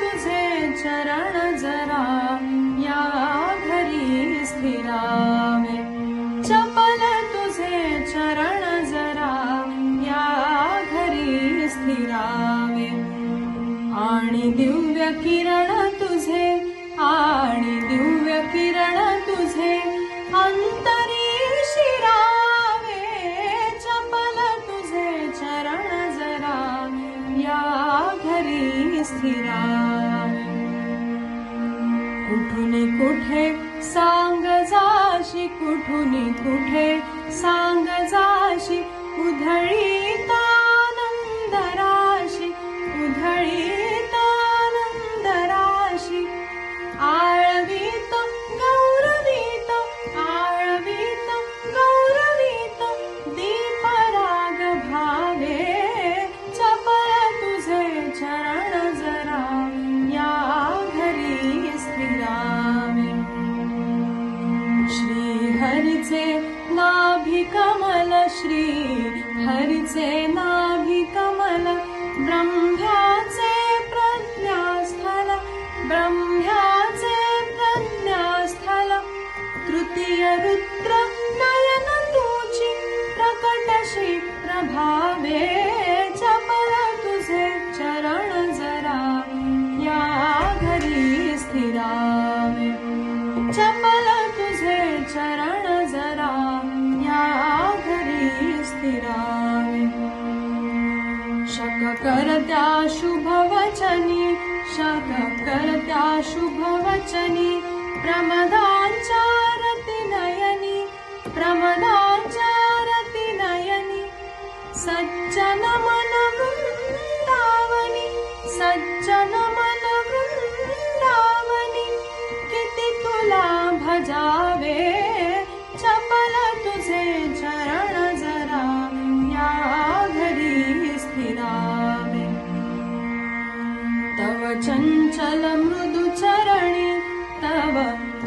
तुझे चरण जरा या घरी चपल तुझे चरण जरा या घरी स्थिरावे आणि दिव्य किरण तुझे आणि दिव्य किरण तुझे अंतरी शिरावे तुझे चरण जरा या घरी स्थिरा कुठून कुठे सांग जाशी कुठून कुठे सांग जाशी उधळी तानंद राशी उधळीत हरिचे नाभि कमल श्री हरिचे नाभि कमल प्रज्ञास्थल ब्रह्म्याचे प्रज्ञास्थल। तृतीय रुद्र नयन तुझी प्रकटशी प्रभावे करत्या शुभ वचनी शक करत्या शुभ वचनी प्रमदाचारति नयनी प्रमदाचारति नयनी सज्जन मन वृन्दावनी सज्जन किती तुला भजावे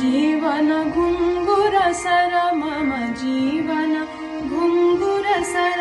जीवन घुङ्गुर सर मम जीवन घुङ्गुर सर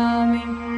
coming.